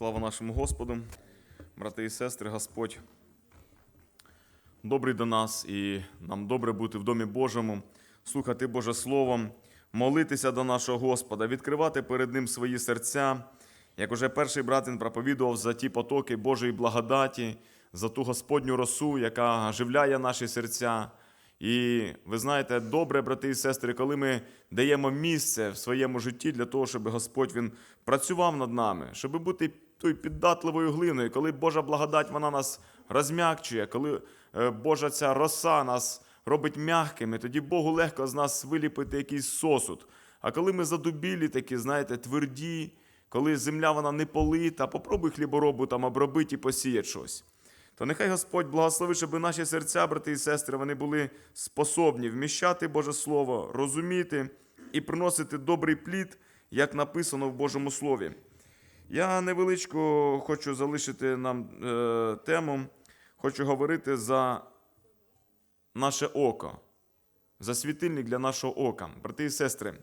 Слава нашому Господу, брати і сестри, Господь добрий до нас, і нам добре бути в Домі Божому, слухати Боже Слово, молитися до нашого Господа, відкривати перед Ним свої серця, як уже перший братин проповідував за ті потоки Божої благодаті, за ту Господню росу, яка оживляє наші серця. І ви знаєте, добре, брати і сестри, коли ми даємо місце в своєму житті для того, щоб Господь Він працював над нами, щоб бути тою піддатливою глиною, коли Божа благодать вона нас розм'якчує, коли е, Божа ця роса нас робить м'якими, тоді Богу легко з нас виліпити якийсь сосуд. А коли ми задубілі такі, знаєте, тверді, коли земля вона не полита, попробуй хліборобу там обробити і посіяти щось то нехай Господь благословить, щоб наші серця, брати і сестри, вони були способні вміщати Боже Слово, розуміти і приносити добрий плід, як написано в Божому Слові. Я невеличко хочу залишити нам е, тему, хочу говорити за наше око, за світильник для нашого ока. Брати і сестри,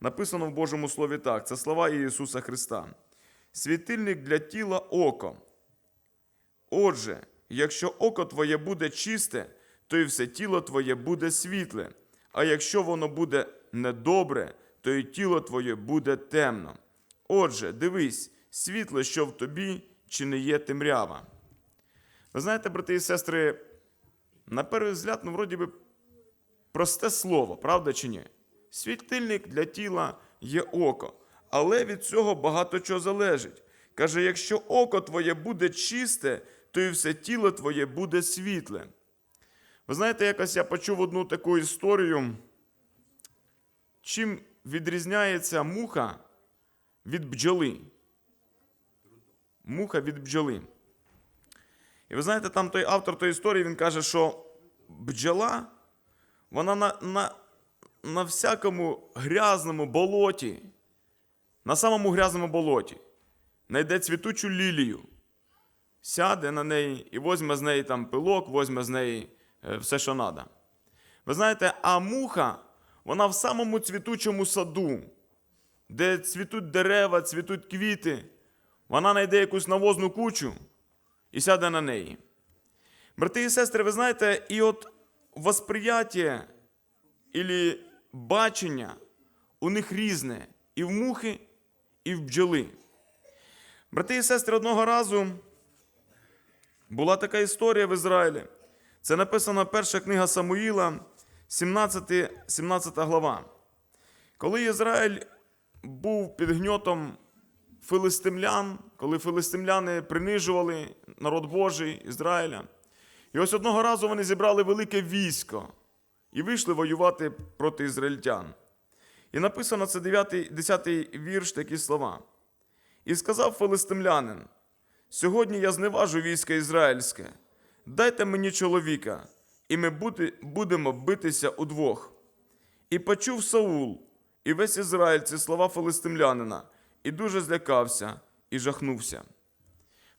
написано в Божому Слові так: це слова Ісуса Христа. Світильник для тіла око. Отже, якщо око твоє буде чисте, то і все тіло твоє буде світле, а якщо воно буде недобре, то і тіло твоє буде темно. Отже, дивись, світло, що в тобі, чи не є темрява. Ви знаєте, брати і сестри, на перший взгляд, ну, вроді би, просте слово, правда чи ні? Світильник для тіла є око, але від цього багато чого залежить. Каже, якщо око твоє буде чисте, то і все тіло твоє буде світле. Ви знаєте, якось я почув одну таку історію, чим відрізняється муха від бджоли. Муха від бджоли. І ви знаєте, там той автор тої історії він каже, що бджола, вона на, на, на всякому грязному болоті, на самому грязному болоті, знайде цвітучу лілію сяде на неї і возьме з неї там пилок, возьме з неї е, все, що треба. Ви знаєте, а муха, вона в самому цвітучому саду, де цвітуть дерева, цвітуть квіти, вона знайде якусь навозну кучу і сяде на неї. Брати і сестри, ви знаєте, і от восприяття і бачення у них різне і в мухи, і в бджоли. Брати і сестри, одного разу. Була така історія в Ізраїлі. Це написана перша книга Самуїла, 17, 17 глава. Коли Ізраїль був під гньотом филистимлян, коли филистимляни принижували народ Божий Ізраїля. І ось одного разу вони зібрали велике військо і вийшли воювати проти ізраїльтян. І написано це 9, 10 вірш такі слова. І сказав филистимлянин. Сьогодні я зневажу військо ізраїльське. Дайте мені чоловіка, і ми будемо битися удвох. І почув Саул, і весь Ізраїль ці слова филистимлянина, і дуже злякався і жахнувся.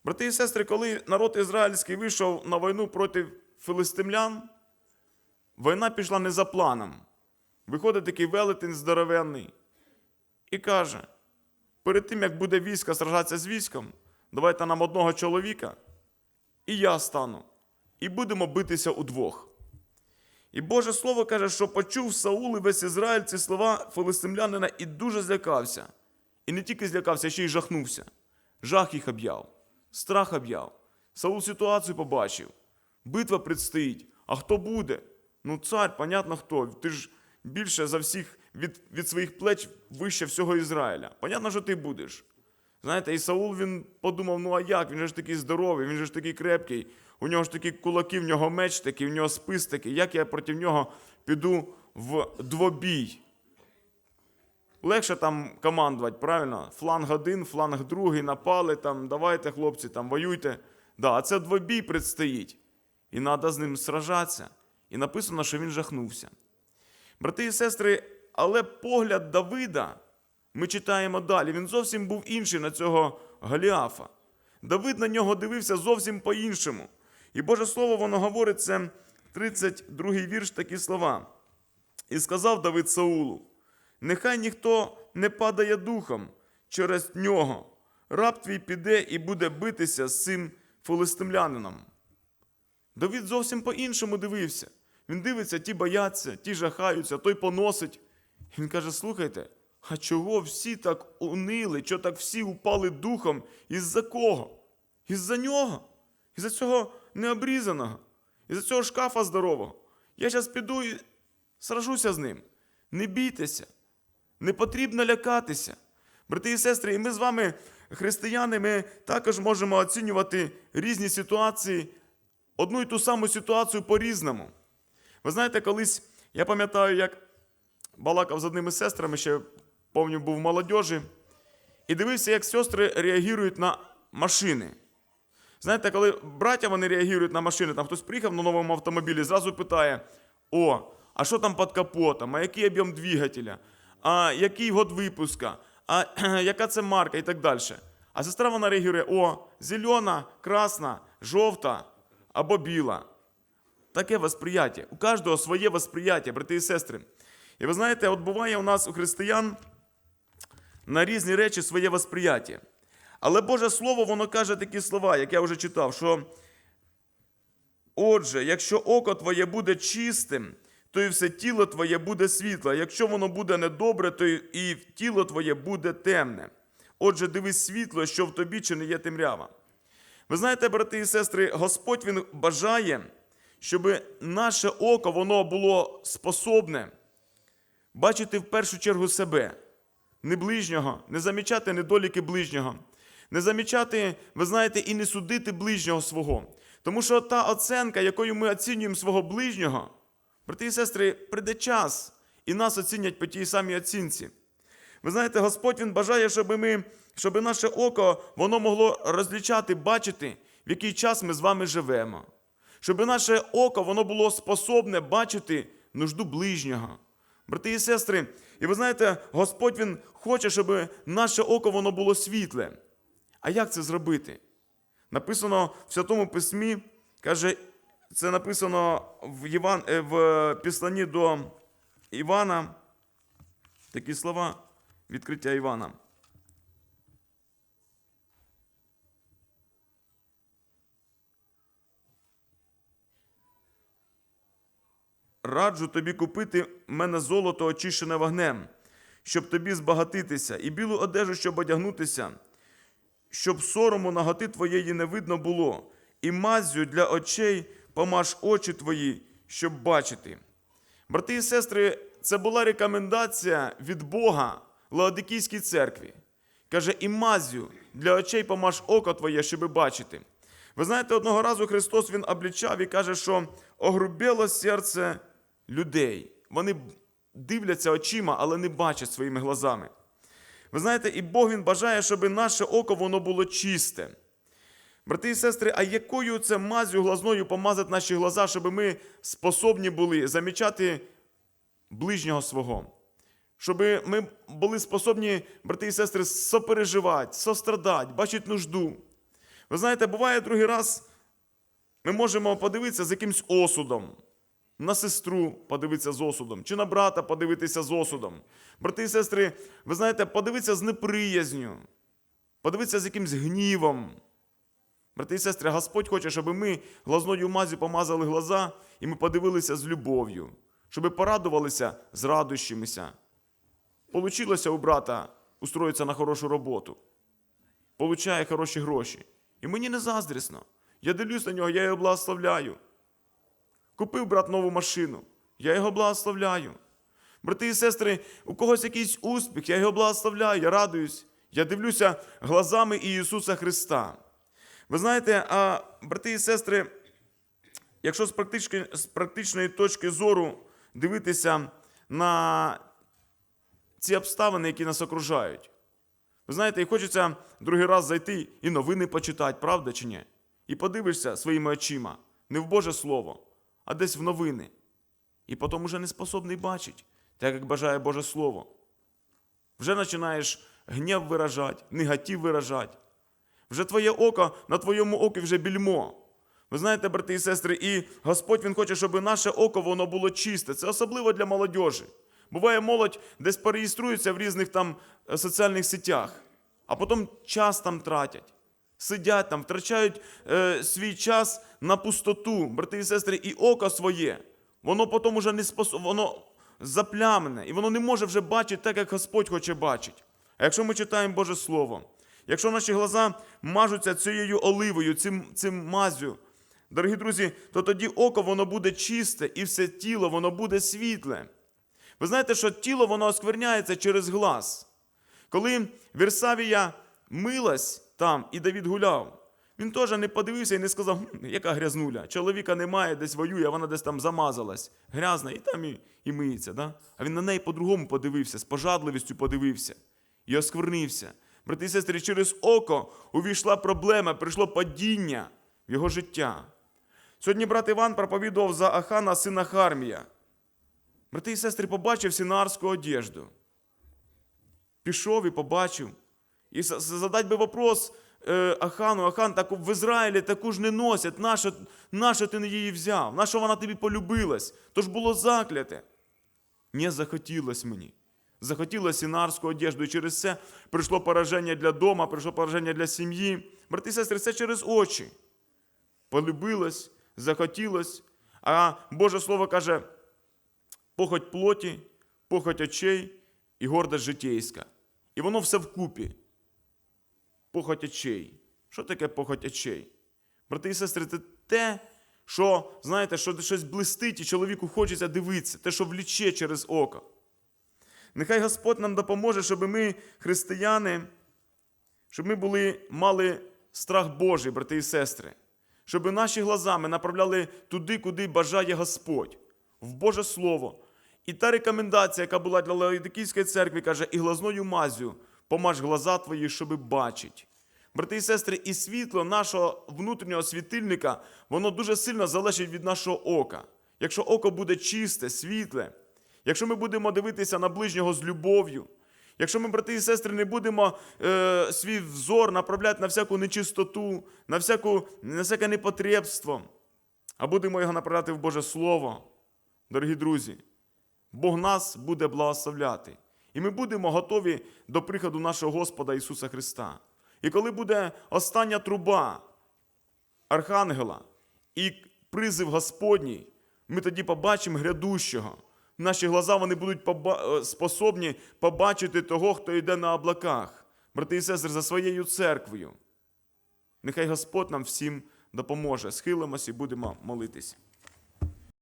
Брати і сестри, коли народ ізраїльський вийшов на війну проти филистимлян, війна пішла не за планом. Виходить такий велетень здоровенний і каже: перед тим, як буде військо сражатися з військом, давайте нам одного чоловіка, і я стану, і будемо битися удвох. І Боже Слово каже, що почув Саул і весь Ізраїль ці слова филистимлянина і дуже злякався. І не тільки злякався, ще й жахнувся. Жах їх об'яв, страх об'яв. Саул ситуацію побачив. Битва предстоїть. А хто буде? Ну, цар, понятно хто. Ти ж більше за всіх від від своїх плеч вище всього Ізраїля. Понятно, що ти будеш. Знаєте, і Саул він подумав: ну а як? Він же ж такий здоровий, він же ж такий крепкий, у нього ж такі кулаки, в нього меч такий, в нього спис такий. Як я проти нього піду в двобій? Легше там командувати, правильно? Фланг один, фланг другий, напали, там, давайте, хлопці, там, воюйте. Да, А це двобій предстоїть. І треба з ним сражатися. І написано, що він жахнувся. Брати і сестри, але погляд Давида. Ми читаємо далі. Він зовсім був інший на цього Галіафа. Давид на нього дивився зовсім по-іншому. І Боже Слово, воно говорить це 32-й вірш такі слова. І сказав Давид Саулу: Нехай ніхто не падає духом через нього. раб твій піде і буде битися з цим филистимлянином. Давид зовсім по-іншому дивився. Він дивиться, ті бояться, ті жахаються, той поносить. Він каже: слухайте, а чого всі так унили, чого так всі упали духом? Із-за кого? Із-за нього, із-за цього необрізаного, із-за цього шкафа здорового. Я зараз піду і сражуся з ним. Не бійтеся, не потрібно лякатися. Брати і сестри, і ми з вами, християни, ми також можемо оцінювати різні ситуації, одну і ту саму ситуацію по-різному. Ви знаєте, колись я пам'ятаю, як балакав з одними сестрами, ще пам'ятаю, був в молодіжі, і дивився, як сестри реагують на машини. Знаєте, коли браття вони реагують на машини, там хтось приїхав на новому автомобілі, зразу питає: О, а що там під капотом, а який об'єм двигателя, а який год випуска, а яка це марка і так далі. А сестра вона реагує: о, зелена, красна, жовта або біла. Таке восприяття. У кожного своє восприяття, брати і сестри. І ви знаєте, от буває у нас у християн на різні речі своє восприяття. Але Боже Слово, воно каже такі слова, як я вже читав, що отже, якщо око твоє буде чистим, то і все тіло твоє буде світле. Якщо воно буде недобре, то і тіло твоє буде темне. Отже, дивись світло, що в тобі чи не є темрява. Ви знаєте, брати і сестри, Господь Він бажає, щоб наше око воно було способне бачити в першу чергу себе, не ближнього, не замічати недоліки ближнього, не замічати, ви знаєте, і не судити ближнього свого. Тому що та оценка, якою ми оцінюємо свого ближнього, брати і сестри, прийде час, і нас оцінять по тій самій оцінці. Ви знаєте, Господь Він бажає, щоб ми, щоб наше око воно могло розлічати, бачити, в який час ми з вами живемо. Щоб наше око воно було способне бачити нужду ближнього. Брати і сестри, і ви знаєте, Господь Він хоче, щоб наше око воно було світле. А як це зробити? Написано в Святому Письмі, каже, це написано в, Єван, е, в післанні до Івана. Такі слова відкриття Івана. Раджу тобі купити мене золото очищене вогнем, щоб тобі збагатитися, і білу одежу, щоб одягнутися, щоб сорому наготи твоєї не видно було, і маззю для очей помаж очі твої, щоб бачити. Брати і сестри, це була рекомендація від Бога Лаодикійській церкві. Каже, і мазю для очей помаж око твоє, щоби бачити. Ви знаєте, одного разу Христос Він облічав і каже, що огрубіло серце людей. Вони дивляться очима, але не бачать своїми глазами. Ви знаєте, і Бог Він бажає, щоб наше око воно було чисте. Брати і сестри, а якою це мазю глазною помазати наші глаза, щоб ми способні були замічати ближнього свого? Щоб ми були способні, брати і сестри, сопереживати, сострадати, бачити нужду. Ви знаєте, буває другий раз, ми можемо подивитися з якимсь осудом. На сестру подивитися з осудом, чи на брата подивитися з осудом. Брати і сестри, ви знаєте, подивитися з неприязню, подивитися з якимсь гнівом. Брати і сестри, Господь хоче, щоб ми глазною мазю помазали глаза, і ми подивилися з любов'ю, щоб порадувалися з радощимися. Получилося у брата устроїтися на хорошу роботу, получає хороші гроші. І мені не заздрісно. Я дивлюсь на нього, я його благословляю. Купив брат нову машину, я його благословляю. Брати і сестри, у когось якийсь успіх, я його благословляю, я радуюсь. Я дивлюся глазами Ісуса Христа. Ви знаєте, а брати і сестри, якщо з практичної, з практичної точки зору дивитися на ці обставини, які нас окружають, ви знаєте, і хочеться другий раз зайти і новини почитати, правда чи ні? І подивишся своїми очима, не в Боже Слово, а десь в новини. І потім уже не способний бачити, так як бажає Боже Слово. Вже починаєш гнів виражати, негатив виражати. Вже твоє око на твоєму окі вже більмо. Ви знаєте, брати і сестри, і Господь Він хоче, щоб наше око воно було чисте. Це особливо для молодіжі. Буває, молодь десь переєструється в різних там е, соціальних сетях. а потім час там тратять. Сидять там, втрачають е, свій час на пустоту, брати і сестри, і око своє. Воно потім уже не способ, воно заплямлене, і воно не може вже бачити так, як Господь хоче бачити. А якщо ми читаємо Боже Слово, якщо наші глаза мажуться цією оливою, цим, цим мазю, дорогі друзі, то тоді око воно буде чисте, і все тіло воно буде світле. Ви знаєте, що тіло воно оскверняється через глаз. Коли Версавія милась там, і Давід гуляв, він теж не подивився і не сказав, «Хм, яка грязнуля. Чоловіка немає, десь воює, вона десь там замазалась. Грязна, і там і, і миється. Да? А він на неї по-другому подивився, з пожадливістю подивився і осквернився. Брати і сестри, через око увійшла проблема, прийшло падіння в його життя. Сьогодні брат Іван проповідував за Ахана, сина Хармія. Брати і сестри, побачив синарську одежду. Пішов і побачив. За- задать би вопрос е, Ахану, Ахан, так в Ізраїлі таку ж не носять. Нащо, нащо ти її взяв? Нащо вона тобі полюбилась? То ж було закляте. Не захотілось мені. Захотілося сінарську одежду, і через це прийшло пораження для дома, прийшло пораження для сім'ї. Брати і сестри, це через очі. Полюбилось, захотілось. А Боже Слово каже: похоть плоті, похоть очей і гордость житейська. І воно все вкупі. Похоть очей. Що таке похоть очей? Брати і сестри, це те, що, знаєте, що щось блистить, і чоловіку хочеться дивитися, те, що вліче через око. Нехай Господь нам допоможе, щоб ми, християни, щоб ми були, мали страх Божий, брати і сестри, щоб наші глазами направляли туди, куди бажає Господь, в Боже Слово. І та рекомендація, яка була для Лаодикійської церкви, каже, і глазною мазю помаж глаза твої, щоби бачить. Брати і сестри, і світло нашого внутрішнього світильника, воно дуже сильно залежить від нашого ока. Якщо око буде чисте, світле, якщо ми будемо дивитися на ближнього з любов'ю, якщо ми, брати і сестри, не будемо е, свій взор направляти на всяку нечистоту, на, всяку, на всяке непотребство, а будемо його направляти в Боже Слово, дорогі друзі, Бог нас буде благословляти. І ми будемо готові до приходу нашого Господа Ісуса Христа. І коли буде остання труба Архангела і призив Господній, ми тоді побачимо грядущого. Наші глаза вони будуть поба- е, способні побачити того, хто йде на облаках, брати і сестри, за своєю церквою. Нехай Господь нам всім допоможе. Схилимось і будемо молитись.